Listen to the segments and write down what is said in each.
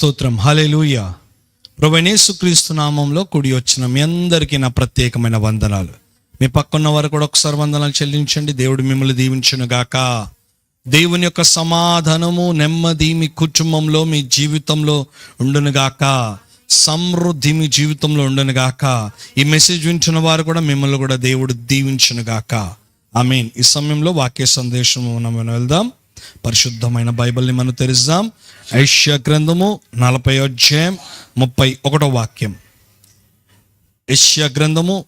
స్తోత్రం. హలెలూయ క్రీస్తు నామంలో కూడి వచ్చిన మీ అందరికీ నా ప్రత్యేకమైన వందనాలు. మీ పక్కన్న వారు కూడా ఒకసారి వందనాలు చెల్లించండి. దేవుడు మిమ్మల్ని దీవించును గాక. దేవుని యొక్క సమాధానము నెమ్మది మీ కుటుంబంలో మీ జీవితంలో ఉండును గాక. సమృద్ధి మీ జీవితంలో ఉండును గాక. ఈ మెసేజ్ వింటున్న వారు కూడా మిమ్మల్ని కూడా దేవుడు దీవించును గాక. ఐ మీన్ ఈ సమయంలో వాక్య సందేశం మనం వెళ్దాం. పరిశుద్ధమైన బైబిల్ని మనం తెరిస్తాం ఐష్య గ్రంథము నలభై అధ్యాయం ముప్పై ఒకటో వాక్యం. ఐశ్య గ్రంథము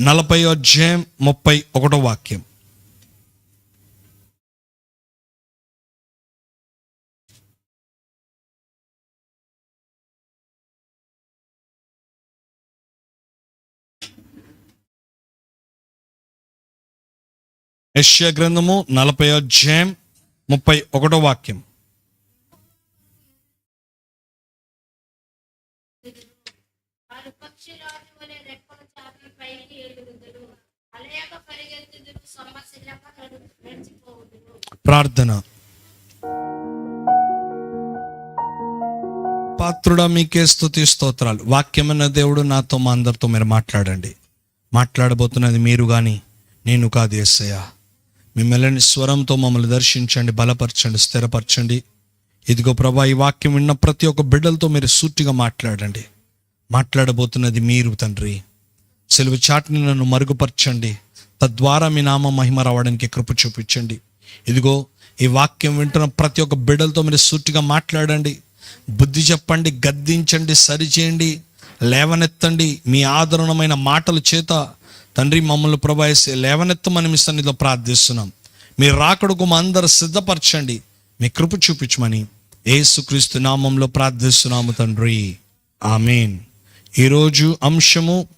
నలభై అధ్యాయం ముప్పై ఒకటో వాక్యం. యష్యా గ్రంథము నలభై అధ్యాయం ముప్పై ఒకటో వాక్యం. ప్రార్థన. పాత్రుడా మీకే స్థుతి స్తోత్రాలు. వాక్యమైన దేవుడు నాతో మా అందరితో మీరు మాట్లాడండి. మాట్లాడబోతున్నది మీరు కానీ నేను కాదు ఎస్సయ్యా మీ మెల్లని స్వరంతో మమ్మల్ని దర్శించండి బలపరచండి స్థిరపరచండి. ఇదిగో ప్రభా ఈ వాక్యం విన్న ప్రతి ఒక్క బిడ్డలతో మీరు సూటిగా మాట్లాడండి. మాట్లాడబోతున్నది మీరు తండ్రి. సెలవు చాటుని నన్ను మరుగుపరచండి. తద్వారా మీ నామ మహిమ రావడానికి కృప చూపించండి. ఇదిగో ఈ వాక్యం వింటున్న ప్రతి ఒక్క బిడ్డలతో మీరు సూటిగా మాట్లాడండి. బుద్ధి చెప్పండి గద్దించండి సరిచేయండి. లేవనెత్తండి మీ ఆదరణమైన మాటల చేత తండ్రి మమ్మల్ని ప్రభాయిస్తే లేవనెత్తమని మీ సన్నిధిలో ప్రార్థిస్తున్నాం. మీ రాకడుకు మా అందరు సిద్ధపరచండి. మీ కృప చూపించమని ఏసుక్రీస్తు నామంలో ప్రార్థిస్తున్నాము తండ్రి. ఆమెన్. ఈరోజు అంశము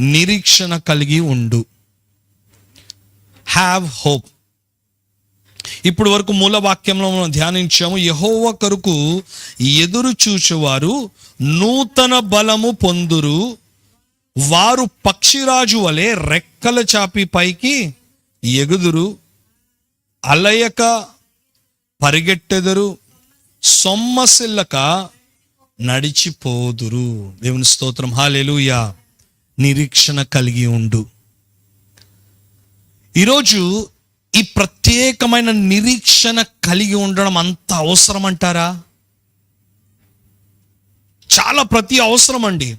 నిరీక్షణ కలిగి ఉండు. హ్యావ్ హోప్ ఇప్పుడు వరకు మూల వాక్యంలో మనం ధ్యానించాము యహోవ కొరకు ఎదురు చూచేవారు నూతన బలము పొందురు. వారు పక్షిరాజు వలె రెక్కల చాపి పైకి ఎగుదురు అలయక పరిగెట్టెదరు సొమ్మసిల్లక నడిచిపోదురు. దేవుని స్తోత్రం. హాలెలుయా నిరీక్షణ కలిగి ఉండు. ఈరోజు ఈ ప్రత్యేకమైన నిరీక్షణ కలిగి ఉండడం అంత అవసరం అంటారా చాలా ప్రతి అవసరం అండి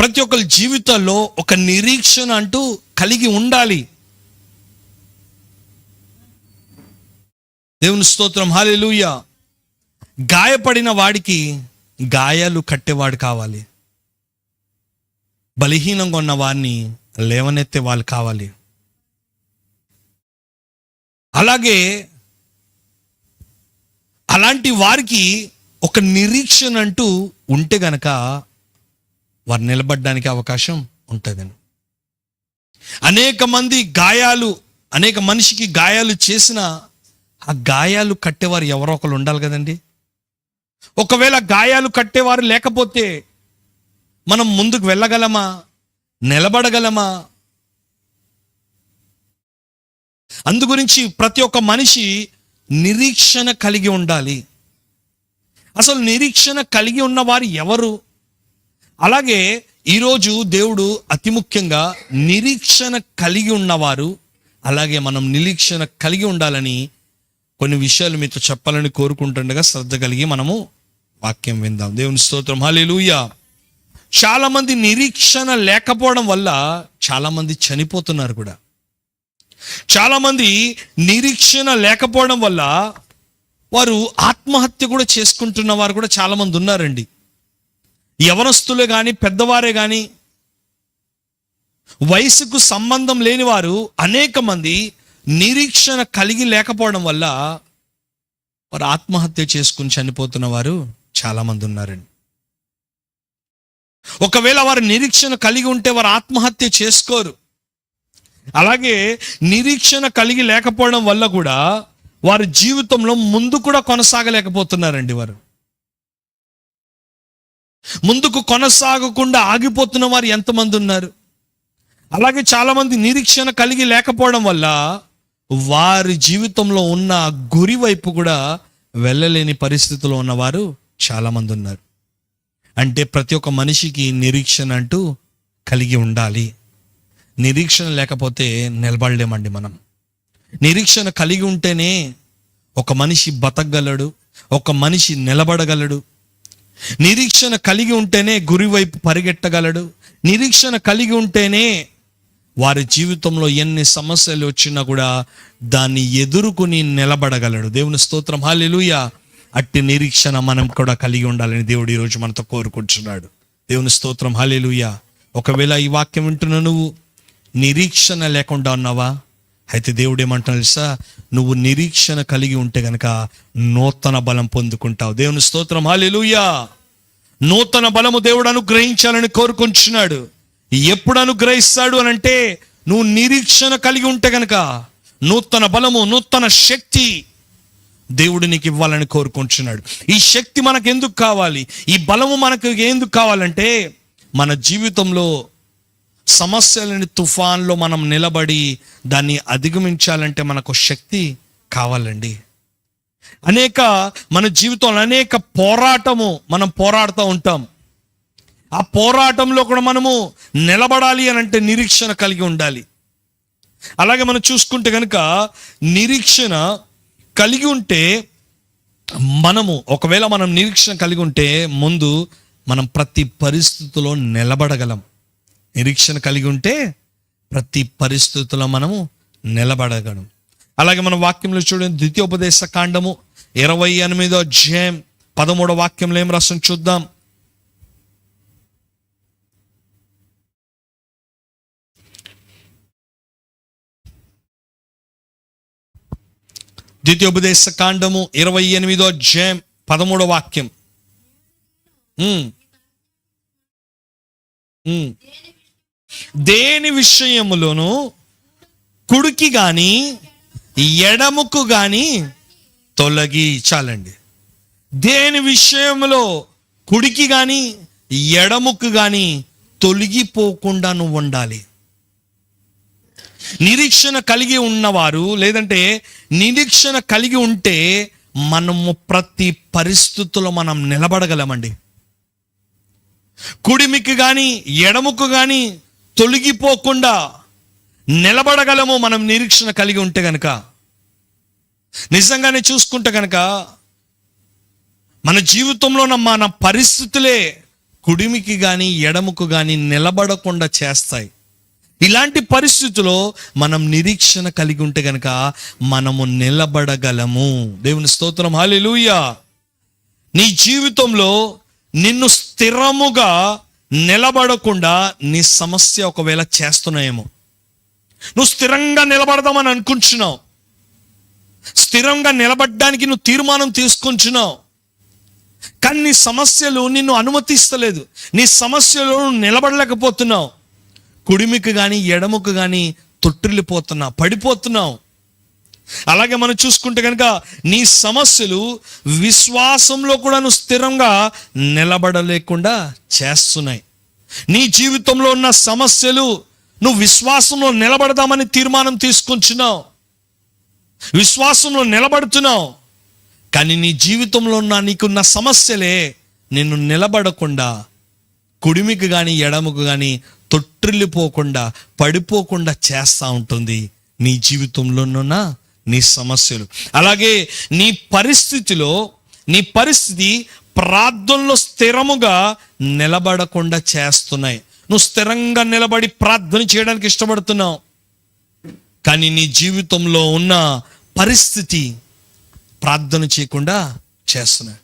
ప్రతి ఒక్కరి జీవితంలో ఒక నిరీక్షణ అంటూ కలిగి ఉండాలి. దేవుని స్తోత్రం. హాలెలూయ గాయపడిన వాడికి గాయాలు కట్టేవాడు కావాలి. బలహీనంగా ఉన్న వారిని లేవనెత్తే వాళ్ళు కావాలి. అలాగే అలాంటి వారికి ఒక నిరీక్షణ అంటూ ఉంటే గనక వారు నిలబడడానికి అవకాశం ఉంటుందని. అనేక మంది గాయాలు అనేక మనిషికి గాయాలు చేసిన ఆ గాయాలు కట్టేవారు ఎవరో ఒకరు ఉండాలి కదండి. ఒకవేళ గాయాలు కట్టేవారు లేకపోతే మనం ముందుకు వెళ్ళగలమా? నిలబడగలమా? అందు గురించి ప్రతి ఒక్క మనిషి నిరీక్షణ కలిగి ఉండాలి. అసలు నిరీక్షణ కలిగి ఉన్నవారు ఎవరు? అలాగే ఈరోజు దేవుడు అతి ముఖ్యంగా నిరీక్షణ కలిగి ఉన్నవారు అలాగే మనం నిరీక్షణ కలిగి ఉండాలని కొన్ని విషయాలు మీతో చెప్పాలని కోరుకుంటుండగా శ్రద్ధ కలిగి మనము వాక్యం విందాం. దేవుని స్తోత్రం. హల్లెలూయా. చాలామంది నిరీక్షణ లేకపోవడం వల్ల చాలామంది చనిపోతున్నారు కూడా. చాలామంది నిరీక్షణ లేకపోవడం వల్ల వారు ఆత్మహత్య కూడా చేసుకుంటున్న వారు కూడా చాలామంది ఉన్నారండి. యవనస్తులే కానీ పెద్దవారే కానీ వయసుకు సంబంధం లేని వారు అనేక మంది నిరీక్షణ కలిగి లేకపోవడం వల్ల వారు ఆత్మహత్య చేసుకుని చనిపోతున్న వారు చాలామంది ఉన్నారండి. ఒకవేళ వారు నిరీక్షణ కలిగి ఉంటే వారు ఆత్మహత్య చేసుకోరు. అలాగే నిరీక్షణ కలిగి లేకపోవడం వల్ల కూడా వారి జీవితంలో ముందు కూడా కొనసాగలేకపోతున్నారండి వారు. ముందుకు కొనసాగకుండా ఆగిపోతున్న వారు ఎంతమంది ఉన్నారు? అలాగే చాలామంది నిరీక్షణ కలిగి లేకపోవడం వల్ల వారి జీవితంలో ఉన్న గురి వైపు కూడా వెళ్ళలేని పరిస్థితిలో ఉన్నవారు చాలామంది ఉన్నారు. అంటే ప్రతి ఒక్క మనిషికి నిరీక్షణ అంటూ కలిగి ఉండాలి. నిరీక్షణ లేకపోతే నిలబడలేమండి మనం. నిరీక్షణ కలిగి ఉంటేనే ఒక మనిషి బతకగలడు ఒక మనిషి నిలబడగలడు నిరీక్షణ కలిగి ఉంటేనే గురి వైపు పరిగెట్టగలడు నిరీక్షణ కలిగి ఉంటేనే వారి జీవితంలో ఎన్ని సమస్యలు వచ్చినా కూడా దాన్ని ఎదుర్కొని నిలబడగలడు. దేవుని స్తోత్రం. హాలిలుయ అట్టి నిరీక్షణ మనం కూడా కలిగి ఉండాలని దేవుడు ఈరోజు మనతో కోరుకుంటున్నాడు. దేవుని స్తోత్రం. హాలిలుయ ఒకవేళ ఈ వాక్యం వింటున్న నువ్వు నిరీక్షణ లేకుండా ఉన్నావా? అయితే దేవుడు ఏమంటున్నాడు తెలుసా? నువ్వు నిరీక్షణ కలిగి ఉంటే గనక నూతన బలం పొందుకుంటావు. దేవుని స్తోత్రం. హాలెలుయా నూతన బలము దేవుడు అనుగ్రహించాలని కోరుకుంటున్నాడు. ఎప్పుడు అనుగ్రహిస్తాడు అని అంటే నువ్వు నిరీక్షణ కలిగి ఉంటే గనక నూతన బలము నూతన శక్తి దేవుడు నీకు ఇవ్వాలని కోరుకుంటున్నాడు. ఈ శక్తి మనకు ఎందుకు కావాలి? ఈ బలము మనకు ఎందుకు కావాలంటే మన జీవితంలో సమస్యలని తుఫాన్లో మనం నిలబడి దాన్ని అధిగమించాలంటే మనకు శక్తి కావాలండి. అనేక మన జీవితంలో అనేక పోరాటము మనం పోరాడుతూ ఉంటాం. ఆ పోరాటంలో కూడా మనము నిలబడాలి అని అంటే నిరీక్షణ కలిగి ఉండాలి. అలాగే మనం చూసుకుంటే కనుక నిరీక్షణ కలిగి ఉంటే మనము ఒకవేళ మనం నిరీక్షణ కలిగి ఉంటే ముందు మనం ప్రతి పరిస్థితిలో నిలబడగలం. నిరీక్షణ కలిగి ఉంటే ప్రతి పరిస్థితుల్లో మనము నిలబడగలం అలాగే మన వాక్యంలో చూడండి ద్వితీయోపదేశ కాండము ఇరవై ఎనిమిదో అధ్యాయం పదమూడో వాక్యంలో ఏం రసం చూద్దాం ద్వితీయోపదేశ కాండము ఇరవై ఎనిమిదో అధ్యాయం పదమూడో వాక్యం ఉమ్. ఉమ్. దేని విషయములోను కుడికి కానీ ఎడముకు కానీ తొలగి చాలండి. దేని విషయంలో కుడికి కానీ ఎడముకు కానీ తొలగిపోకుండా నువ్వు ఉండాలి. నిరీక్షణ కలిగి ఉన్నవారు లేదంటే నిరీక్షణ కలిగి ఉంటే మనము ప్రతి పరిస్థితుల్లో మనం నిలబడగలమండి. కుడిమికి కానీ ఎడముకు కానీ తొలగిపోకుండా నిలబడగలము మనం నిరీక్షణ కలిగి ఉంటే గనక. నిజంగానే చూసుకుంటే గనక మన జీవితంలో మన పరిస్థితులే కుడిమికి కానీ ఎడముకు కానీ నిలబడకుండా చేస్తాయి. ఇలాంటి పరిస్థితుల్లో మనం నిరీక్షణ కలిగి ఉంటే గనక మనము నిలబడగలము. దేవుని స్తోత్రం. హాలెలూయా నీ జీవితంలో నిన్ను స్థిరముగా నిలబడకుండా నీ సమస్య ఒకవేళ చేస్తున్నాయేమో. నువ్వు స్థిరంగా నిలబడదామని అనుకుంటున్నావు. స్థిరంగా నిలబడడానికి నువ్వు తీర్మానం తీసుకుంటున్నావు. కానీ నీ సమస్యలు నిన్ను అనుమతిస్తలేదు. నీ సమస్యలు నువ్వు నిలబడలేకపోతున్నావు. కుడిమికి కానీ ఎడముకు కానీ తొట్టిల్లిపోతున్నావు పడిపోతున్నావు. అలాగే మనం చూసుకుంటే కనుక నీ సమస్యలు విశ్వాసంలో కూడా నువ్వు స్థిరంగా నిలబడలేకుండా చేస్తున్నాయి. నీ జీవితంలో ఉన్న సమస్యలు నువ్వు విశ్వాసంలో నిలబడదామని తీర్మానం తీసుకుంటున్నావు విశ్వాసంలో నిలబడుతున్నావు. కానీ నీ జీవితంలో ఉన్న నీకున్న సమస్యలే నిన్ను నిలబడకుండా కుడిమికి కానీ ఎడముకు కానీ తొట్టిల్లిపోకుండా పడిపోకుండా చేస్తూ ఉంటుంది. నీ జీవితంలోనున్న నీ సమస్యలు. అలాగే నీ పరిస్థితిలో నీ పరిస్థితి ప్రార్థనలో స్థిరముగా నిలబడకుండా చేస్తున్నాయి. నువ్వు స్థిరంగా నిలబడి ప్రార్థన చేయడానికి ఇష్టపడుతున్నావు. కానీ నీ జీవితంలో ఉన్న పరిస్థితి ప్రార్థన చేయకుండా చేస్తున్నాయి.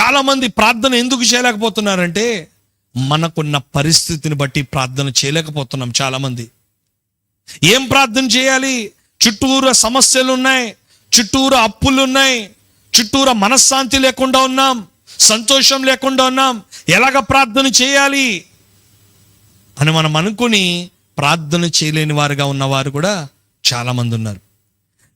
చాలామంది ప్రార్థన ఎందుకు చేయలేకపోతున్నారంటే మనకున్న పరిస్థితిని బట్టి ప్రార్థన చేయలేకపోతున్నాం చాలామంది. ఏం ప్రార్థన చేయాలి? చుట్టూరా సమస్యలు ఉన్నాయి చుట్టూరా అప్పులు ఉన్నాయి చుట్టూరా మనశ్శాంతి లేకుండా ఉన్నాం సంతోషం లేకుండా ఉన్నాం. ఎలాగ ప్రార్థన చేయాలి? అని మనం అనుకుని ప్రార్థన చేయలేని వారుగా ఉన్నవారు కూడా చాలామంది ఉన్నారు.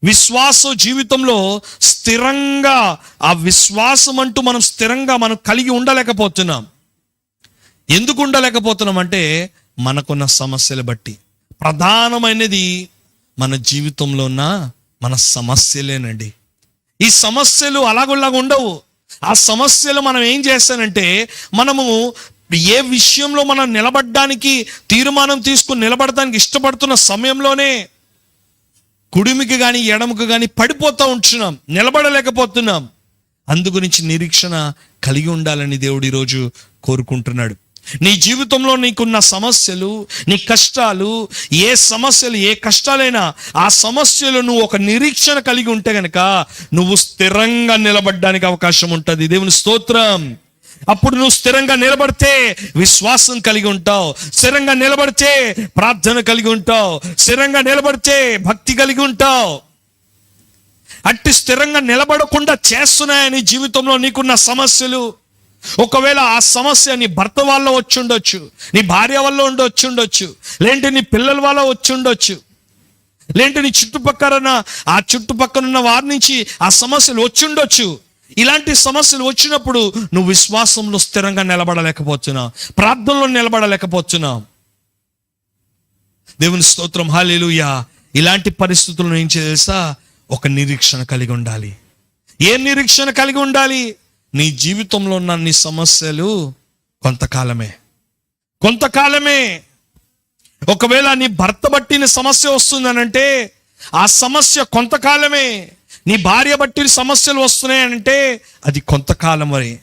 విశ్వాస జీవితంలో స్థిరంగా ఆ విశ్వాసం అంటూ మనం స్థిరంగా మనం కలిగి ఉండలేకపోతున్నాం. ఎందుకు ఉండలేకపోతున్నాం అంటే మనకున్న సమస్యలు బట్టి. ప్రధానమైనది మన జీవితంలో ఉన్న మన సమస్యలేనండి. ఈ సమస్యలు అలాగులాగా ఉండవు. ఆ సమస్యలు మనం ఏం చేస్తానంటే మనము ఏ విషయంలో మనం నిలబడడానికి తీర్మానం తీసుకుని నిలబడడానికి ఇష్టపడుతున్న సమయంలోనే కుడిమికి కానీ ఎడమకు కానీ పడిపోతూ ఉంటున్నాం. నిలబడలేకపోతున్నాం. అందు గురించి నిరీక్షణ కలిగి ఉండాలని దేవుడు ఈరోజు కోరుకుంటున్నాడు. నీ జీవితంలో నీకున్న సమస్యలు నీ కష్టాలు ఏ సమస్యలు ఏ కష్టాలైనా ఆ సమస్యలు నువ్వు ఒక నిరీక్షణ కలిగి ఉంటే గనక నువ్వు స్థిరంగా నిలబడడానికి అవకాశం ఉంటుంది. దేవుని స్తోత్రం. అప్పుడు నువ్వు స్థిరంగా నిలబడితే విశ్వాసం కలిగి ఉంటావు. స్థిరంగా నిలబడితే ప్రార్థన కలిగి ఉంటావు. స్థిరంగా నిలబడితే భక్తి కలిగి ఉంటావు. అట్టి స్థిరంగా నిలబడకుండా చేస్తున్నాయని జీవితంలో నీకున్న సమస్యలు ఒకవేళ ఆ సమస్య నీ భర్త వల్ల వచ్చి ఉండొచ్చు నీ భార్య వల్ల ఉండొచ్చి ఉండొచ్చు లేదంటే నీ పిల్లల వల్ల వచ్చి ఉండొచ్చు లేదంటే నీ చుట్టుపక్కల ఉన్న ఆ చుట్టుపక్కల ఉన్న వారి నుంచి ఆ సమస్యలు వచ్చి ఉండొచ్చు. ఇలాంటి సమస్యలు వచ్చినప్పుడు నువ్వు విశ్వాసంలో స్థిరంగా నిలబడలేకపోతున్నావు ప్రార్థనలో నిలబడలేకపోతున్నావు. దేవుని స్తోత్రం హాలేలుయా ఇలాంటి పరిస్థితులను ఏం చేసా ఒక నిరీక్షణ కలిగి ఉండాలి. ఏ నిరీక్షణ కలిగి ఉండాలి? నీ జీవితంలో ఉన్న నీ సమస్యలు కొంతకాలమే. కొంతకాలమే. ఒకవేళ నీ భర్త బట్టిన సమస్య వస్తుందనంటే ఆ సమస్య కొంతకాలమే. నీ భార్య బట్టి సమస్యలు వస్తున్నాయనంటే అది కొంతకాలం వరే.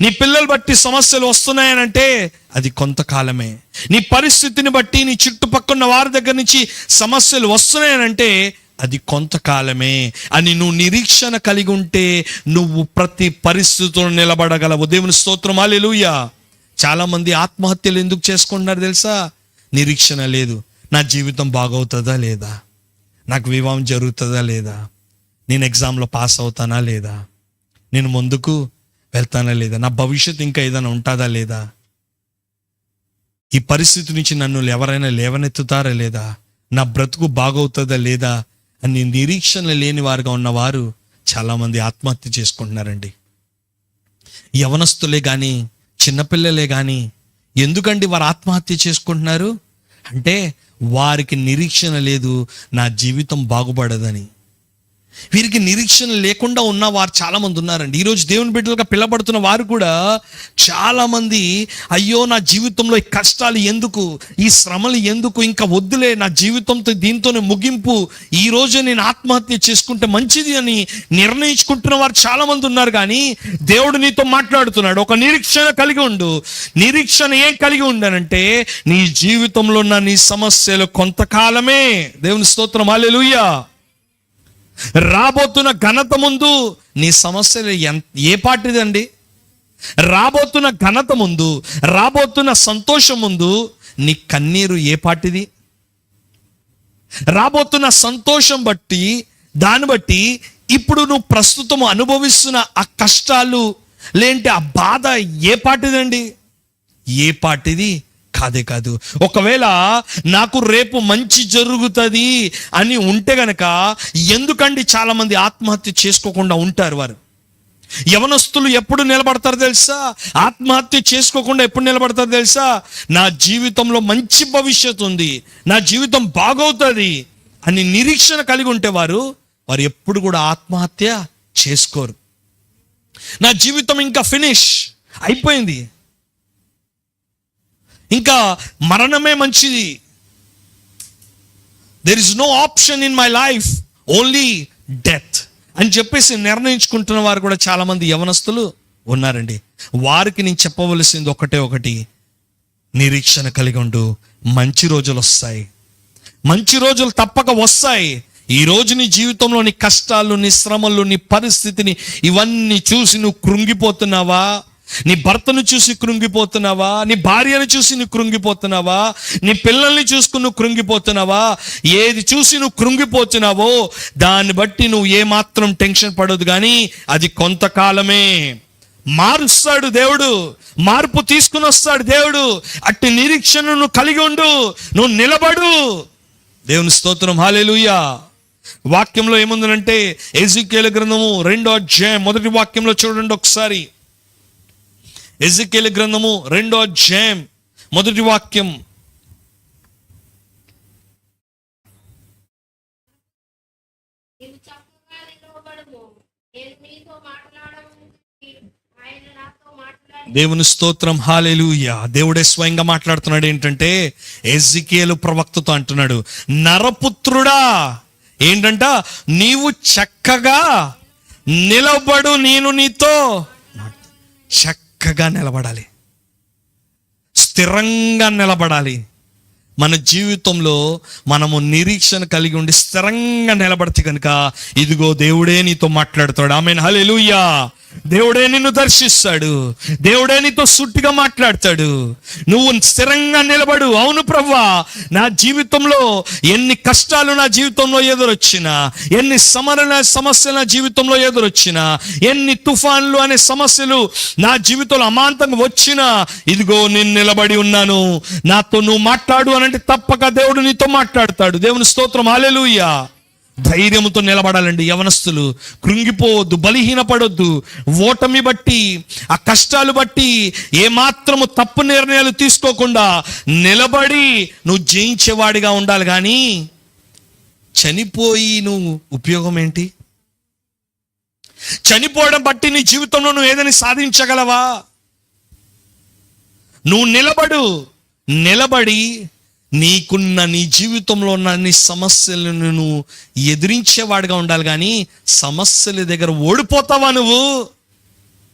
నీ పిల్లలు బట్టి సమస్యలు వస్తున్నాయనంటే అది కొంతకాలమే. నీ పరిస్థితిని బట్టి నీ చుట్టుపక్కల వారి దగ్గర నుంచి సమస్యలు వస్తున్నాయనంటే అది కొంతకాలమే అని నువ్వు నిరీక్షణ కలిగి ఉంటే నువ్వు ప్రతి పరిస్థితులను నిలబడగలవు. దేవుని స్తోత్రం హల్లెలూయా. చాలామంది ఆత్మహత్యలు ఎందుకు చేసుకుంటున్నారు తెలుసా? నిరీక్షణ లేదు. నా జీవితం బాగవుతుందా లేదా? నాకు వివాహం జరుగుతుందా లేదా? నేను ఎగ్జామ్లో పాస్ అవుతానా లేదా? నేను ముందుకు వెళ్తానా లేదా? నా భవిష్యత్తు ఇంకా ఏదైనా ఉంటుందా లేదా? ఈ పరిస్థితి నుంచి నన్ను ఎవరైనా లేవనెత్తుతారా లేదా? నా బ్రతుకు బాగవుతుందా లేదా? అని నిరీక్షణ లేని వారుగా ఉన్నవారు చాలామంది ఆత్మహత్య చేసుకుంటున్నారండి. యవనస్తులే కానీ చిన్నపిల్లలే కానీ ఎందుకండి వారు ఆత్మహత్య చేసుకుంటున్నారు? అంటే వారికి నిరీక్షణ లేదు నా జీవితం బాగుపడదని. వీరికి నిరీక్షణ లేకుండా ఉన్న వారు చాలా మంది ఉన్నారండి ఈరోజు దేవుని బిడ్డలుగా పిల్లబడుతున్న వారు కూడా చాలా మంది అయ్యో నా జీవితంలో ఈ కష్టాలు ఎందుకు? ఈ శ్రమలు ఎందుకు? ఇంకా వద్దులే నా జీవితంతో దీంతోనే ముగింపు. ఈ రోజు నేను ఆత్మహత్య చేసుకుంటే మంచిది అని నిర్ణయించుకుంటున్న వారు చాలా మంది ఉన్నారు. కానీ దేవుడు నీతో మాట్లాడుతున్నాడు. ఒక నిరీక్షణ కలిగి ఉండు. నిరీక్షణ ఏం కలిగి ఉండనంటే నీ జీవితంలో ఉన్న నీ సమస్యలు కొంతకాలమే. దేవుని స్తోత్రం. హల్లెలూయా. రాబోతున్న ఘనత ముందు నీ సమస్యలు ఎంత ఏ పాటిదండి రాబోతున్న ఘనత ముందు రాబోతున్న సంతోషం ముందు నీ కన్నీరు ఏ పాటిది రాబోతున్న సంతోషం బట్టి దాన్ని బట్టి ఇప్పుడు నువ్వు ప్రస్తుతం అనుభవిస్తున్న ఆ కష్టాలు లేంటి ఆ బాధ ఏ పాటిదండి ఏ పాటిది కాదే కాదు. ఒకవేళ నాకు రేపు మంచి జరుగుతుంది అని ఉంటే గనక ఎందుకండి చాలామంది ఆత్మహత్య చేసుకోకుండా ఉంటారు వారు? యవనస్తులు ఎప్పుడు నిలబడతారు తెలుసా? ఆత్మహత్య చేసుకోకుండా ఎప్పుడు నిలబడతారు తెలుసా? నా జీవితంలో మంచి భవిష్యత్తు ఉంది నా జీవితం బాగవుతుంది అని నిరీక్షణ కలిగి ఉంటే వారు వారు ఎప్పుడు కూడా ఆత్మహత్య చేసుకోరు. నా జీవితం ఇంకా ఫినిష్ అయిపోయింది. ఇంకా మరణమే మంచిది. There is no option in my life only death అని చెప్పేసి నిర్ణయించుకుంటున్న వారు కూడా చాలామంది యవనస్తులు ఉన్నారండి. వారికి నేను చెప్పవలసింది ఒకటే ఒకటి. నిరీక్షణ కలిగి ఉండు. మంచి రోజులు వస్తాయి. మంచి రోజులు తప్పక వస్తాయి. ఈ రోజు నీ జీవితంలో నీ కష్టాలు నీ శ్రమలు నీ పరిస్థితిని ఇవన్నీ చూసి నువ్వు కృంగిపోతున్నావా? నీ భర్తను చూసి కృంగిపోతున్నావా? నీ భార్యను చూసి నువ్వు కృంగిపోతున్నావా? నీ పిల్లల్ని చూసుకుని నువ్వు కృంగిపోతున్నావా? ఏది చూసి నువ్వు కృంగిపోతున్నావో దాన్ని బట్టి నువ్వు ఏమాత్రం టెన్షన్ పడదు కానీ అది కొంతకాలమే. మారుస్తాడు దేవుడు. మార్పు తీసుకుని వస్తాడు దేవుడు. అట్టి నిరీక్షణను నువ్వు కలిగి ఉండు. నువ్వు నిలబడు. దేవుని స్తోత్రం. హాలేలుయ్యా వాక్యంలో ఏముందనంటే ఎజికేల గ్రంథము రెండో అధ్యాయం మొదటి వాక్యంలో చూడండి ఒకసారి. ఎజకేల గ్రంథము రెండో అధ్యాయం మొదటి వాక్యం. దేవుని స్తోత్రం హాలేలుయ. దేవుడే స్వయంగా మాట్లాడుతున్నాడు ఏంటంటే ఎజికేలు ప్రవక్తతో అంటున్నాడు నరపుత్రుడా ఏంటంట? నీవు చక్కగా నిలబడు నేను నీతో చక్క చక్కగా నిలబడాలి. స్థిరంగా నిలబడాలి. మన జీవితంలో మనము నిరీక్షణ కలిగి ఉండి స్థిరంగా నిలబడితే కనుక ఇదిగో దేవుడే నీతో మాట్లాడతాడు ఆమె హల్లెలూయా. దేవుడే నిన్ను దర్శిస్తాడు. దేవుడే నీతో సుట్టిగా మాట్లాడతాడు. నువ్వు స్థిరంగా నిలబడు. అవును ప్రవ్వా నా జీవితంలో ఎన్ని కష్టాలు నా జీవితంలో ఎదురొచ్చినా ఎన్ని సమరణ సమస్యలు నా జీవితంలో ఎదురొచ్చినా ఎన్ని తుఫాన్లు అనే సమస్యలు నా జీవితంలో అమాంతంగా వచ్చినా ఇదిగో నేను నిలబడి ఉన్నాను. నాతో నువ్వు మాట్లాడు అనంటే తప్పక దేవుడు నీతో మాట్లాడతాడు. దేవుని స్తోత్రం. హల్లెలూయా. ధైర్యంతో నిలబడాలండి. యవనస్తులు కృంగిపోవద్దు బలహీనపడొద్దు. ఓటమి బట్టి ఆ కష్టాలు బట్టి ఏమాత్రము తప్పు నిర్ణయాలు తీసుకోకుండా నిలబడి నువ్వు జయించేవాడిగా ఉండాలి. కానీ చనిపోయి నువ్వు ఉపయోగం ఏంటి? చనిపోవడం బట్టి నీ జీవితంలో నువ్వు ఏదైనా సాధించగలవా? నువ్వు నిలబడు నిలబడి నీకున్న నీ జీవితంలో ఉన్న నీ సమస్యలను నువ్వు ఎదిరించేవాడిగా ఉండాలి కానీ సమస్యల దగ్గర ఓడిపోతావా నువ్వు?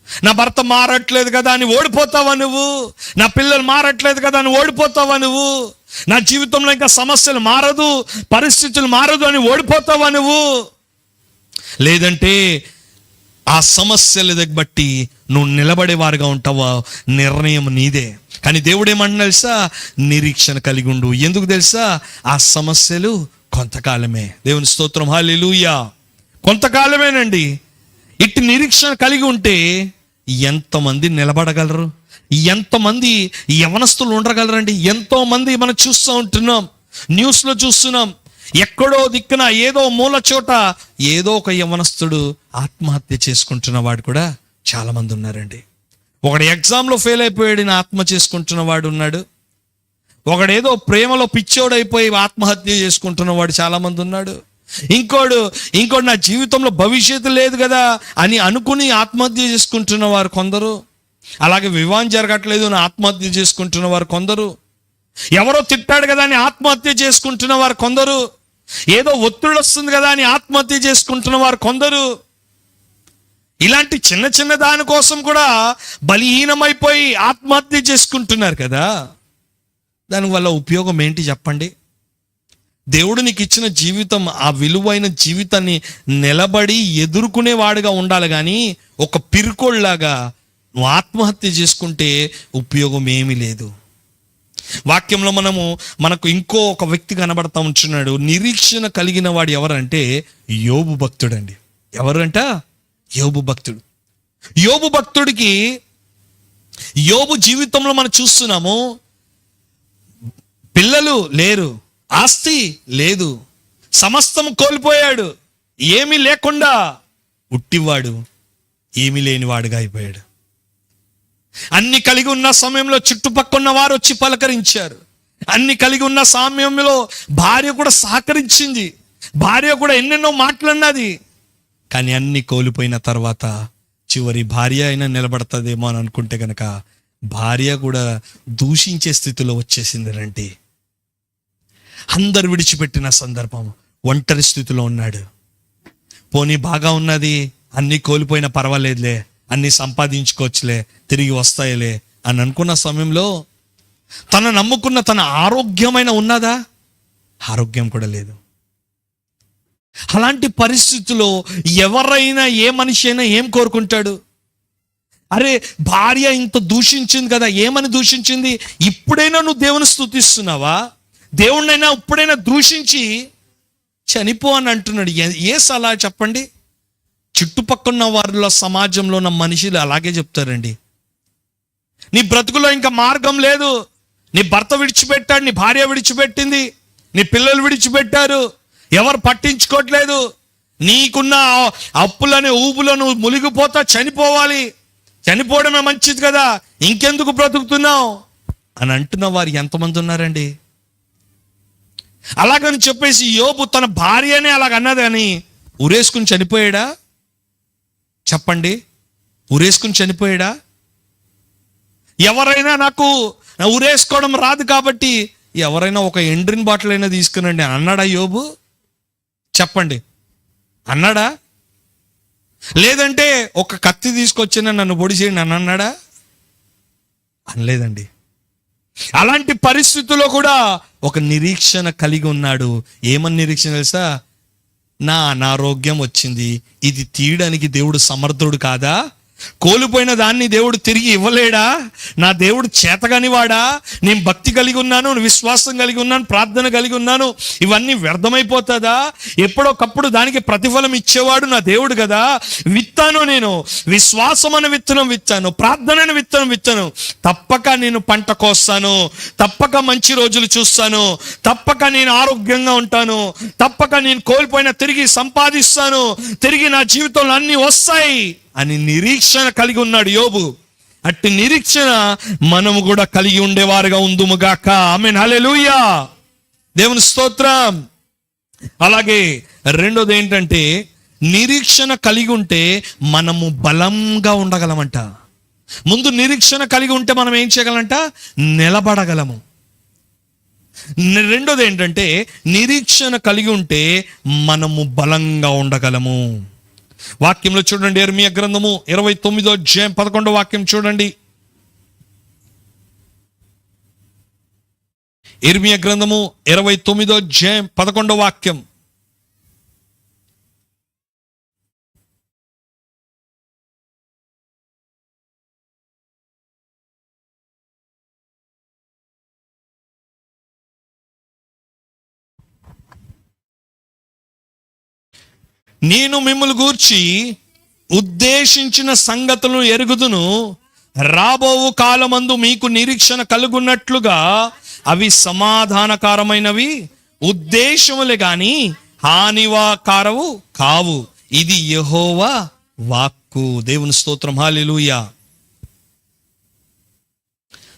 నా భర్త మారట్లేదు కదా అని ఓడిపోతావా నువ్వు? నా పిల్లలు మారట్లేదు కదా అని ఓడిపోతావా నువ్వు? నా జీవితంలో ఇంకా సమస్యలు మారదు పరిస్థితులు మారదు అని ఓడిపోతావా నువ్వు? లేదంటే ఆ సమస్యల దగ్గర బట్టి నువ్వు నిలబడేవారుగా ఉంటావా నిర్ణయం నీదే. కానీ దేవుడు ఏమంటున్నా తెలుసా? నిరీక్షణ కలిగి ఉండు. ఎందుకు తెలుసా? ఆ సమస్యలు కొంతకాలమే. దేవుని స్తోత్రం. హాలిలుయా కొంతకాలమేనండి. ఇట్టి నిరీక్షణ కలిగి ఉంటే ఎంతమంది నిలబడగలరు? ఎంతమంది యవనస్తులు ఉండగలరండి? ఎంతోమంది మనం చూస్తూ ఉంటున్నాం. న్యూస్లో చూస్తున్నాం. ఎక్కడో దిక్కున ఏదో మూల చోట ఏదో ఒక యవనస్తుడు ఆత్మహత్య చేసుకుంటున్న వాడు కూడా చాలామంది ఉన్నారండి. ఒకడు ఎగ్జామ్లో ఫెయిల్ అయిపోయాడు ఆత్మ చేసుకుంటున్న వాడు ఉన్నాడు. ఒకడేదో ప్రేమలో పిచ్చోడైపోయి ఆత్మహత్య చేసుకుంటున్న వాడు చాలామంది ఉన్నాడు. ఇంకోడు ఇంకోడు నా జీవితంలో భవిష్యత్తు లేదు కదా అని అనుకుని ఆత్మహత్య చేసుకుంటున్న వారు కొందరు. అలాగే వివాహం జరగట్లేదు అని ఆత్మహత్య చేసుకుంటున్న వారు కొందరు. ఎవరో తిట్టాడు కదా అని ఆత్మహత్య చేసుకుంటున్న వారు కొందరు. ఏదో ఒత్తిడి వస్తుంది కదా అని ఆత్మహత్య చేసుకుంటున్న వారు కొందరు. ఇలాంటి చిన్న చిన్న దాని కోసం కూడా బలహీనమైపోయి ఆత్మహత్య చేసుకుంటున్నారు కదా. దానివల్ల ఉపయోగం ఏంటి చెప్పండి? దేవుడు నీకు ఇచ్చిన జీవితం ఆ విలువైన జీవితాన్ని నిలబడి ఎదుర్కొనేవాడుగా ఉండాలి కానీ ఒక పిరుకోళ్ళలాగా నువ్వు ఆత్మహత్య చేసుకుంటే ఉపయోగం ఏమీ లేదు. వాక్యంలో మనము మనకు ఇంకో ఒక వ్యక్తి కనబడతా ఉంటున్నాడు. నిరీక్షణ కలిగిన వాడు ఎవరంటే యోబు భక్తుడండి. ఎవరంట? యోబు భక్తుడు. యోబు భక్తుడికి యోబు జీవితంలో మనం చూస్తున్నాము పిల్లలు లేరు ఆస్తి లేదు సమస్తం కోల్పోయాడు ఏమీ లేకుండా ఉట్టివాడు ఏమీ లేనివాడుగా అయిపోయాడు. అన్ని కలిగి ఉన్న సమయంలో చుట్టుపక్కల వారు వచ్చి పలకరించారు. అన్ని కలిగి ఉన్న సమయంలో భార్య కూడా సహకరించింది. భార్య కూడా ఎన్నెన్నో మాట్లాడినది కానీ అన్ని కోల్పోయిన తర్వాత చివరి భార్య అయినా నిలబడుతుందేమో అని అనుకుంటే కనుక భార్య కూడా దూషించే స్థితిలో వచ్చేసింది రండి. అందరు విడిచిపెట్టిన సందర్భం ఒంటరి స్థితిలో ఉన్నాడు. పోనీ బాగా ఉన్నది అన్ని కోల్పోయినా పర్వాలేదులే అన్ని సంపాదించుకోవచ్చులే తిరిగి వస్తాయిలే అని అనుకున్న సమయంలో తన నమ్ముకున్న తన ఆరోగ్యమైన ఉన్నదా? ఆరోగ్యం కూడా లేదు. అలాంటి పరిస్థితుల్లో ఎవరైనా ఏ మనిషి అయినా ఏం కోరుకుంటాడు? అరే భార్య ఇంత దూషించింది కదా ఏమని దూషించింది? ఇప్పుడైనా నువ్వు దేవుని స్థుతిస్తున్నావా దేవుణ్ణైనా ఇప్పుడైనా దూషించి చనిపో అని అంటున్నాడు. ఏ- ఏ సలహా చెప్పండి? చుట్టుపక్కల వారిలో సమాజంలో ఉన్న మనుషులు అలాగే చెప్తారండి. నీ బ్రతుకులో ఇంకా మార్గం లేదు. నీ భర్త విడిచిపెట్టాడు నీ భార్య విడిచిపెట్టింది నీ పిల్లలు విడిచిపెట్టారు. ఎవరు పట్టించుకోవట్లేదు నీకున్న అప్పులను అప్పులనే మునిగిపోతా చనిపోవాలి. చనిపోవడమే మంచిది కదా. ఇంకెందుకు బ్రతుకుతున్నావు? అని అంటున్న వారు ఎంతమంది ఉన్నారండి? అలాగని చెప్పేసి యోబు తన భార్యనే అలాగ అన్నదని ఉరేసుకుని చనిపోయాడా? చెప్పండి. ఉరేసుకుని చనిపోయాడా? ఎవరైనా నాకు ఉరేసుకోవడం రాదు కాబట్టి ఎవరైనా ఒక ఎండ్రిన్ బాటిల్ అయినా తీసుకునండి అన్నాడా యోబు? చెప్పండి. అన్నాడా? లేదంటే ఒక కత్తి తీసుకొచ్చిన నన్ను పొడి చేయండి అని అన్నాడా? అనలేదండి. అలాంటి పరిస్థితుల్లో కూడా ఒక నిరీక్షణ కలిగి ఉన్నాడు. ఏమని నిరీక్షణ తెలుసా? నా అనారోగ్యం వచ్చింది. ఇది తీయడానికి దేవుడు సమర్థుడు కాదా? కోల్పోయిన దాన్ని దేవుడు తిరిగి ఇవ్వలేడా? నా దేవుడు చేతగాని వాడా నేను భక్తి కలిగి ఉన్నాను విశ్వాసం కలిగి ఉన్నాను ప్రార్థన కలిగి ఉన్నాను. ఇవన్నీ వ్యర్థమైపోతుందా? ఎప్పుడొకప్పుడు దానికి ప్రతిఫలం ఇచ్చేవాడు నా దేవుడు కదా. విత్తాను నేను. విశ్వాసం అనే విత్తనం విత్తాను. ప్రార్థన అనే విత్తనం విత్తాను. తప్పక నేను పంట కోస్తాను. తప్పక మంచి రోజులు చూస్తాను. తప్పక నేను ఆరోగ్యంగా ఉంటాను. తప్పక నేను కోల్పోయిన తిరిగి సంపాదిస్తాను. తిరిగి నా జీవితంలో అన్ని వస్తాయి. అని నిరీక్షణ కలిగి ఉన్నాడు యోబు. అట్టి నిరీక్షణ మనము కూడా కలిగి ఉండేవారుగా ఉందుముగాక ఆమె హల్లెలూయా. దేవుని స్తోత్రం. అలాగే రెండోది ఏంటంటే నిరీక్షణ కలిగి ఉంటే మనము బలంగా ఉండగలమంట. ముందు నిరీక్షణ కలిగి ఉంటే మనం ఏం చేయగలంట? నిలబడగలము. రెండోది ఏంటంటే నిరీక్షణ కలిగి ఉంటే మనము బలంగా ఉండగలము. వాక్యంలో చూడండి ఎర్మియ గ్రంథము ఇరవై తొమ్మిదో జయం పదకొండో వాక్యం చూడండి. ఇర్మియా గ్రంథము ఇరవై తొమ్మిదో జయం పదకొండో వాక్యం. నేను మిమ్మల్ని గూర్చి ఉద్దేశించిన సంగతులు ఎరుగుదును. రాబోవు కాలమందు మీకు నిరీక్షణ కలుగున్నట్లుగా అవి సమాధానకరమైనవి ఉద్దేశములే గాని హానివాకారవు కావు. ఇది యహోవా వాక్కు. దేవుని స్తోత్రం. హాలిలుయ.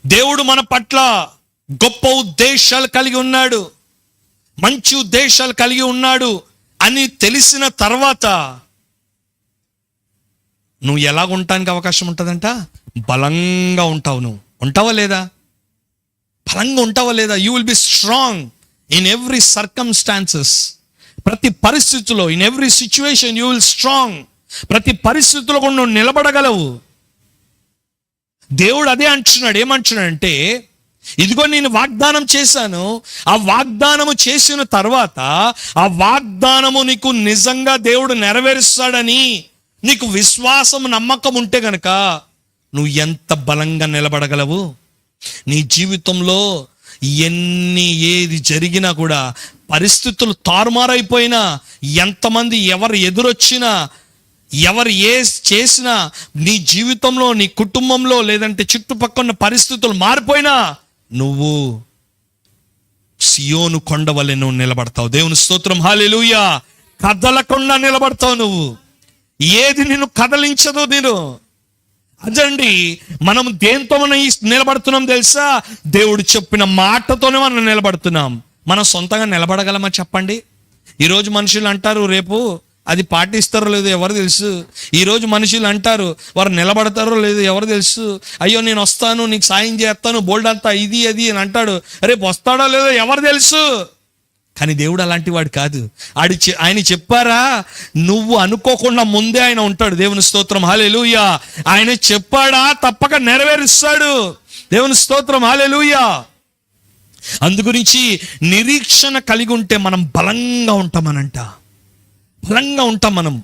దేవుడు మన పట్ల గొప్ప ఉద్దేశాలు కలిగి ఉన్నాడు. మంచి ఉద్దేశాలు కలిగి ఉన్నాడు. అని తెలిసిన తర్వాత నువ్వు ఎలాగ ఉండటానికి అవకాశం ఉంటుందంట? బలంగా ఉంటావు నువ్వు. ఉంటావా లేదా? బలంగా ఉంటావా లేదా? You will be strong in every circumstances ప్రతి పరిస్థితిలో in every situation you will strong ప్రతి పరిస్థితిలో కూడా నువ్వు నిలబడగలవు. దేవుడు అదే అంటున్నాడు. ఏమంటున్నాడంటే ఇదిగో నేను వాగ్దానం చేశాను. ఆ వాగ్దానము చేసిన తర్వాత ఆ వాగ్దానము నీకు నిజంగా దేవుడు నెరవేరుస్తాడని నీకు విశ్వాసం నమ్మకం ఉంటే గనక నువ్వు ఎంత బలంగా నిలబడగలవు? నీ జీవితంలో ఎన్ని ఏది జరిగినా కూడా పరిస్థితులు తారుమారైపోయినా ఎంతమంది ఎవరు ఎదురొచ్చినా ఎవరు ఏ చేసినా నీ జీవితంలో నీ కుటుంబంలో లేదంటే చుట్టుపక్కల ఉన్న పరిస్థితులు మారిపోయినా నువ్వు సియోను కొండ వలె నువ్వు నిలబడతావు. దేవుని స్తోత్రం. హాలెలుయా కదలకుండా నిలబడతావు నువ్వు. ఏది నిన్ను కదలించదు నేను. అదండి మనం దేంతో మనం నిలబడుతున్నాం తెలుసా? దేవుడు చెప్పిన మాటతోనే మనం నిలబడుతున్నాం. మనం సొంతంగా నిలబడగలమా చెప్పండి? ఈరోజు మనుషులు అంటారు రేపు అది పాటిస్తారో లేదో ఎవరు తెలుసు. ఈరోజు మనుషులు అంటారు వారు నిలబడతారో లేదో ఎవరు తెలుసు. అయ్యో నేను వస్తాను నీకు సాయం చేస్తాను బోల్డ్ అంతా ఇది అది అని అంటాడు. రేపు వస్తాడో లేదో ఎవరు తెలుసు? కానీ దేవుడు అలాంటి వాడు కాదు. ఆడి చె- ఆయన చెప్పారా? నువ్వు అనుకోకుండా ముందే ఆయన ఉంటాడు. దేవుని స్తోత్రం హాలేలుయా ఆయన చెప్పాడా? తప్పక నెరవేరుస్తాడు. దేవుని స్తోత్రం అందు గురించి నిరీక్షణ కలిగి ఉంటే మనం బలంగా ఉంటామనంట. బలంగా ఉంటాం మనం.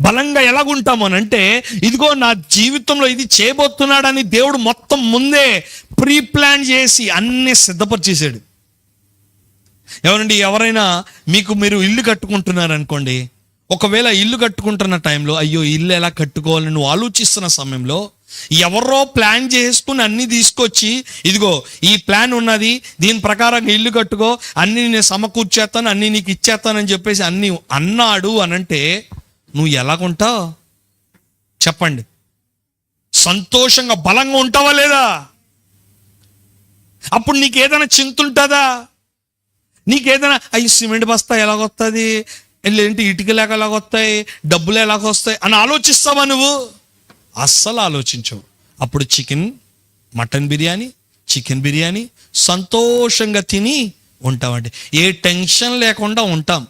బలంగా ఎలాగుంటాము అని అంటే ఇదిగో నా జీవితంలో ఇది చేయబోతున్నాడని దేవుడు మొత్తం ముందే ప్రీ ప్లాన్ చేసి అన్ని సిద్ధపరిచేసాడు ఎవరండి ఎవరైనా మీకు మీరు ఇల్లు కట్టుకుంటున్నారు అనుకోండి ఒకవేళ ఇల్లు కట్టుకుంటున్న టైంలో అయ్యో ఇల్లు ఎలా కట్టుకోవాలని నువ్వు ఆలోచిస్తున్న సమయంలో ఎవరో ప్లాన్ చేసుకుని అన్ని తీసుకొచ్చి ఇదిగో ఈ ప్లాన్ ఉన్నది దీని ప్రకారం ఇల్లు కట్టుకో అన్ని నేను సమకూర్చేస్తాను అన్ని నీకు ఇచ్చేస్తానని చెప్పేసి అన్ని అన్నాడు అనంటే నువ్వు ఎలాగుంటావు? చెప్పండి. సంతోషంగా బలంగా ఉంటావా లేదా? అప్పుడు నీకు ఏదైనా చింత ఉంటుందా నీకేదైనా అయ్యి సిమెంట్ బస్తా ఎలాగొస్తుంది ఏంటి ఇటుకలు ఎలాగొస్తాయి డబ్బులు ఎలాగొస్తాయి? అని ఆలోచిస్తావా నువ్వు? అస్సలు ఆలోచించవు. అప్పుడు chicken mutton biryani chicken biryani సంతోషంగా తిని ఉంటామండి. ఏ టెన్షన్ లేకుండా ఉంటాం.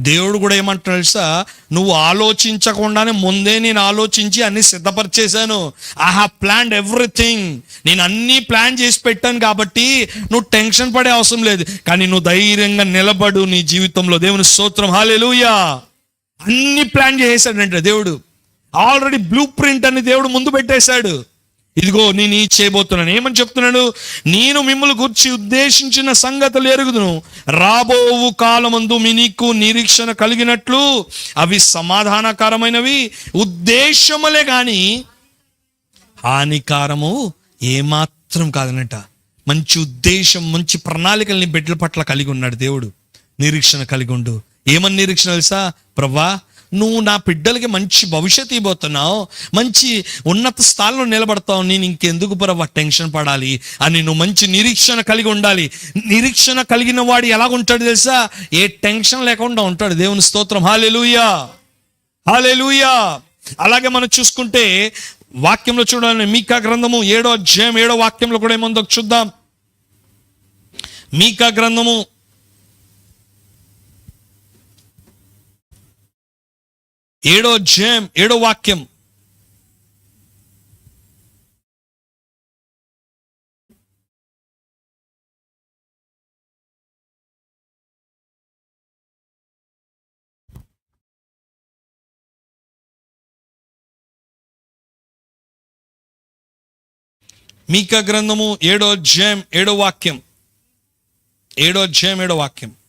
దేవుడు కూడా ఏమంటున్నాడు తెలుసా? నువ్వు ఆలోచించకుండానే ముందే నేను ఆలోచించి అన్ని సిద్ధపరిచేశాను. ఐ హ్యావ్ ప్లాన్ ఎవ్రీథింగ్ నేను అన్ని ప్లాన్ చేసి పెట్టాను కాబట్టి నువ్వు టెన్షన్ పడే అవసరం లేదు. కానీ నువ్వు ధైర్యంగా నిలబడు నీ జీవితంలో. దేవుని స్తోత్రం. హాలేలుయా అన్ని ప్లాన్ చేసేసాడంటే దేవుడు. ఆల్రెడీ బ్లూ ప్రింట్ అని దేవుడు ముందు పెట్టేశాడు. ఇదిగో నేను ఈ చేయబోతున్నాను. ఏమని చెప్తున్నాడు? నేను మిమ్మల్ని గురించి ఉద్దేశించిన సంగతులు ఎరుగుదును. రాబోవు కాలమందు మీ నీకు నిరీక్షణ కలిగినట్లు అవి సమాధానకరమైనవి. ఉద్దేశములే కానీ హానికారము ఏమాత్రం కాదనట. మంచి ఉద్దేశం మంచి ప్రణాళికల్ని బిడ్డల పట్ల కలిగి ఉన్నాడు దేవుడు. నిరీక్షణ కలిగి ఉండు. ఏమని నిరీక్షణ తెలుసా? ప్రభా నువ్వు నా బిడ్డలకి మంచి భవిష్యత్తు ఇవ్వబోతున్నావు మంచి ఉన్నత స్థాయిలో నిలబడతావు నేను ఇంకెందుకు పరవ టెన్షన్ పడాలి అని నువ్వు మంచి నిరీక్షణ కలిగి ఉండాలి. నిరీక్షణ కలిగిన వాడు ఎలా ఉంటాడు తెలుసా? ఏ టెన్షన్ లేకుండా ఉంటాడు. దేవుని స్తోత్రం. హాలెలుయా హాలెలుయా అలాగే మనం చూసుకుంటే వాక్యంలో చూడాలని మీకా గ్రంథము ఏడో అధ్యాయం ఏడో వాక్యంలో కూడా ఏముందో చూద్దాం. మీకా గ్రంథము ఏడో అధ్యాయం ఏడో వాక్యం. మీక గ్రంథము ఏడో అధ్యాయం ఏడో వాక్యం. ఏడో అధ్యాయం ఏడో వాక్యం.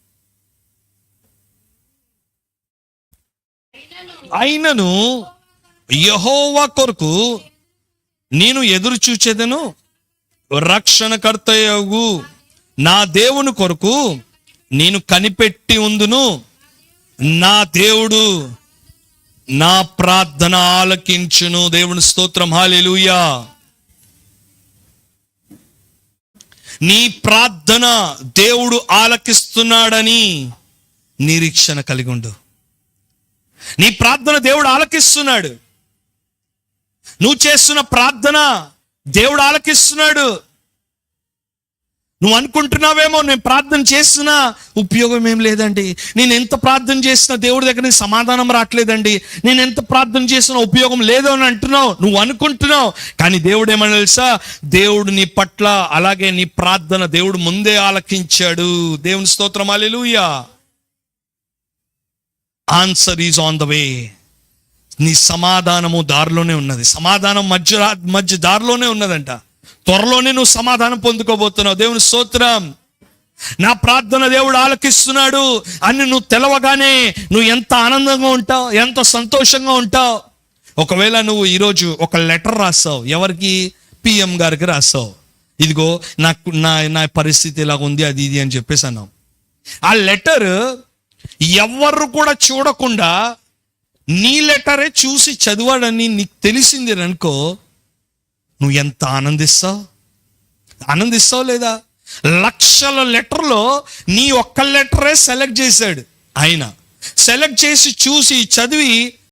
అయినను యహోవా కొరకు నేను ఎదురు చూచేదను. రక్షణకర్తయగు నా దేవుని కొరకు నేను కనిపెట్టి ఉందును. నా దేవుడు నా ప్రార్థన ఆలకించును. దేవుని స్తోత్రం. హాలెలుయా నీ ప్రార్థన దేవుడు ఆలకిస్తున్నాడని నిరీక్షణ కలిగి ఉండు. నీ ప్రార్థన దేవుడు ఆలకిస్తున్నాడు. నువ్వు చేస్తున్న ప్రార్థన దేవుడు ఆలకిస్తున్నాడు. నువ్వు అనుకుంటున్నావేమో నేను ప్రార్థన చేస్తున్నా ఉపయోగం ఏం లేదండి. నేను ఎంత ప్రార్థన చేసినా దేవుడి దగ్గర నుంచి సమాధానం రావట్లేదండి. నేను ఎంత ప్రార్థన చేసినా ఉపయోగం లేదు అని అంటున్నావు నువ్వు అనుకుంటున్నావు. కానీ దేవుడు ఏమని తెలుసా? దేవుడు నీ పట్ల అలాగే నీ ప్రార్థన దేవుడు ముందే ఆలకించాడు. దేవుని స్తోత్రం hallelujah answer is on the way నీ సమాధానము దారిలోనే ఉన్నది. సమాధానం మధ్య మధ్య దారిలోనే ఉన్నదంట. త్వరలోనే నువ్వు సమాధానం పొందుకోబోతున్నావు. దేవుని స్తోత్రం. నా ప్రార్థన దేవుడు ఆలకిస్తున్నాడు. అని నువ్వు తెలవగానే నువ్వు ఎంత ఆనందంగా ఉంటావు ఎంత సంతోషంగా ఉంటావు. ఒకవేళ నువ్వు ఈరోజు ఒక లెటర్ రాస్తావు ఎవరికి? పిఎం గారికి రాస్తావు. ఇదిగో నాకు నా నా పరిస్థితి ఇలాగ ఉంది అది ఇది అని చెప్పేసి అన్నావు. ఆ లెటర్ ఎవరు కూడా చూడకుండా నీ లెటరే చూసి చదివాడని నీకు తెలిసింది అనుకో నువ్వు ఎంత ఆనందిస్తావు? ఆనందిస్తావు లేదా? లక్షల లెటర్లో నీ ఒక్క లెటరే సెలెక్ట్ చేశాడు ఆయన. సెలెక్ట్ చేసి చూసి చదివి